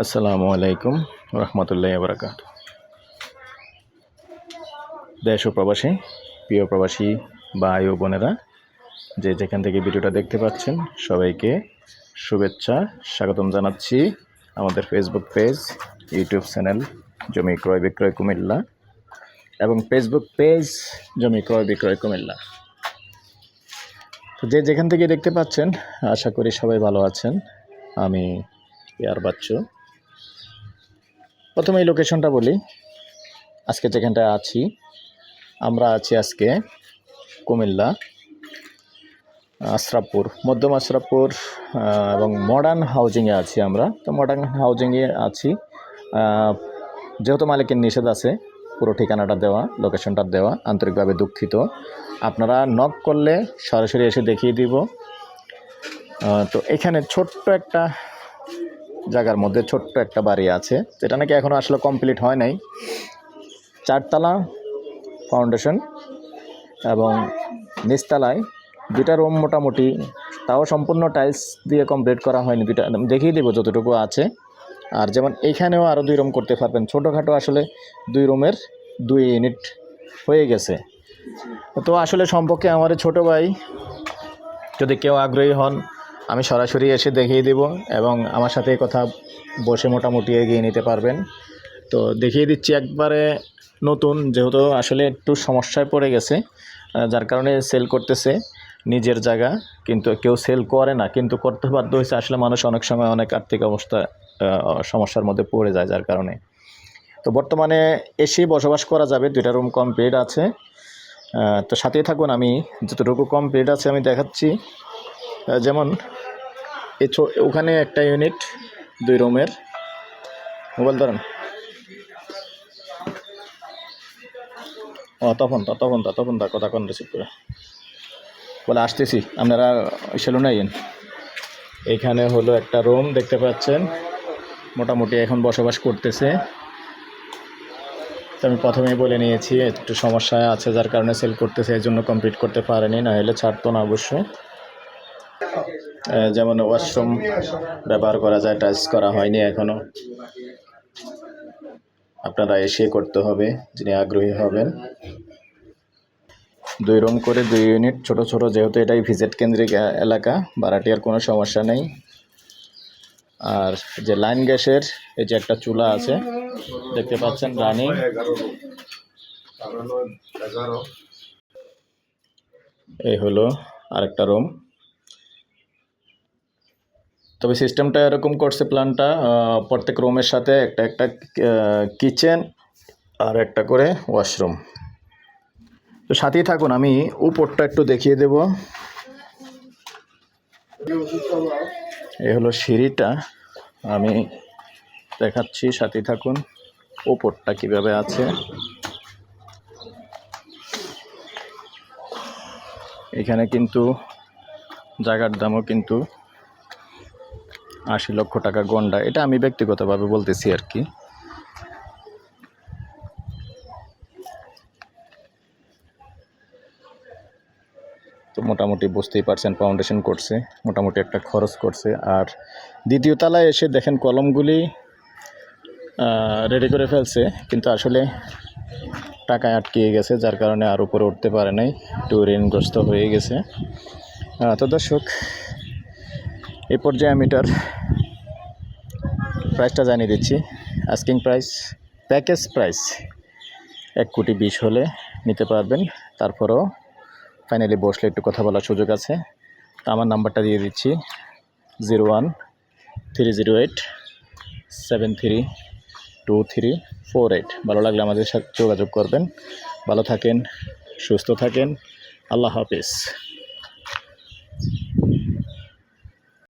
আসসালামু আলাইকুম রহমতুল্লাহ বরাকাত দেশ ও প্রবাসী, প্রিয় প্রবাসী ভাই ও বোনেরা, যে যেখান থেকে ভিডিওটা দেখতে পাচ্ছেন, সবাইকে শুভেচ্ছা, স্বাগতম জানাচ্ছি আমাদের ফেসবুক পেজ ইউটিউব চ্যানেল জমি ক্রয় বিক্রয় কুমিল্লা এবং ফেসবুক পেজ জমি ক্রয় বিক্রয় কুমিল্লা। তো যে যেখান থেকে দেখতে পাচ্ছেন, আশা করি সবাই ভালো আছেন। আমি ইয়ার বাচ্চু। প্রথমে এই লোকেশনটা বলি। আজকে যেখানটায় আছি, আমরা আছি আজকে কুমিল্লা, আশরাফপুর, মধ্যম আশরাফপুর এবং মডার্ন হাউজিংয়ে আছি আমরা। তো মডার্ন হাউজিংয়ে আছি। যেহেতু মালিকের নিষেধ আছে, পুরো ঠিকানাটা দেওয়া লোকেশনটা দেওয়া, আন্তরিকভাবে দুঃখিত। আপনারা নক করলে সরাসরি এসে দেখিয়ে দিব। তো এখানে ছোট্ট একটা জায়গার মধ্যে ছোট্ট একটা বাড়ি আছে। যেটা নাকি এখনও আসলে কমপ্লিট হয় নাই। চারতলা ফাউন্ডেশন এবং নিচতলায় দুইটা রুম মোটামুটি। তাও সম্পূর্ণ টাইলস দিয়ে কমপ্লিট করা হয়নি। দুইটা, দেখিয়ে দেবো যতটুকু আছে। আর যেমন এইখানেও আরও দুই রুম করতে পারবেন। ছোটোখাটো আসলে দুই রুমের দুই ইউনিট হয়ে গেছে। তো আসলে সম্পর্কে আমার ছোটো ভাই যদি কেউ আগ্রহী হন আমি সরাসরি এসে দেখিয়ে দেব এবং আমার সাথে কথা বসে মোটামুটি এগিয়ে নিতে পারবেন। তো দেখিয়ে দিচ্ছি একবারে নতুন, যেহেতু আসলে একটু সমস্যায় পড়ে গেছে যার কারণে সেল করতেছে নিজের জায়গা, কিন্তু কেউ সেল করে না, কিন্তু করতে বাধ্য হয়েছে। আসলে মানুষ অনেক সময় অনেক আর্থিক অবস্থা সমস্যার মধ্যে পড়ে যায় যার কারণে। তো বর্তমানে এসেই বসবাস করা যাবে, দুইটা রুম কমপ্লিট আছে। তো সাথেই থাকুন, আমি যতটুকু কমপ্লিট আছে আমি দেখাচ্ছি। যেমন ছো- ওখানে একটা ইউনিট দুই রুমের মোবাইল ধরেন। ও তখন তা তখন তা তখন তা কথা কোন রিসিভ করে। বলে, আসতেছি, আপনারা সেলুনে আইন এইখানে হলো একটা রুম দেখতে পাচ্ছেন। মোটামুটি এখন বসবাস করতেছে। তো আমি প্রথমেই বলে নিয়েছি, একটু সমস্যা আছে, যার কারণে সেল করতেছে এই জন্য কমপ্লিট করতে পারেনি না হলে ছাড়তো না অবশ্যই। যেমন ওয়াশরুম ব্যবহার করা যায় টাচ করা হয়নি এখনও। আপনারা এসে করতে হবে, যিনি আগ্রহী হবেন। দুই রুম করে দুই ইউনিট, ছোট ছোট, যেহেতু এটাই ভিজিট কেন্দ্রিক এলাকা ভাড়াটিয়ার কোনো সমস্যা নেই। আর যে লাইন গ্যাসের, এই যে একটা চুলা আছে, দেখতে পাচ্ছেন রানিং। এই হলো আরেকটা রুম। তবে সিস্টেমটা এরকম করছে প্ল্যানটা প্রত্যেক রুমের সাথে একটা একটা কিচেন আর একটা করে ওয়াশরুম। তো সাথেই থাকুন, আমি উপরটা একটু দেখিয়ে দেব। এ হলো সিঁড়িটা, আমি দেখাচ্ছি, সাথেই থাকুন, উপরটা কীভাবে আছে। এখানে কিন্তু জায়গার দামও কিন্তু আশি লক্ষ টাকা গন্ডা, এটা আমি ব্যক্তিগতভাবে বলতেছি আর কি। তো মোটামুটি বুঝতেই পারছেন ফাউন্ডেশন করছে, মোটামুটি একটা খরচ করছে। আর দ্বিতীয় তলায় এসে দেখেন কলমগুলি রেডি করে ফেলছে, কিন্তু আসলে টাকায় আটকিয়ে গেছে, যার কারণে আর উপরে উঠতে পারে নাই, একটু ঋণগ্রস্ত হয়ে গেছে। তো দর্শক এই পর্যায়ে আমি এটার প্রাইসটা জানিয়ে দিচ্ছি। আস্কিং প্রাইস প্যাকেজ প্রাইস এক কোটি বিশ হলে নিতে পারবেন। তারপরেও ফাইনালি বসলে একটু কথা বলার সুযোগ আছে। তো আমার নাম্বারটা দিয়ে দিচ্ছি zero one three zero eight seven three two three four eight ভালো লাগলে আমাদের সাথে যোগাযোগ করবেন। ভালো থাকেন, সুস্থ থাকেন। আল্লাহ হাফিজ।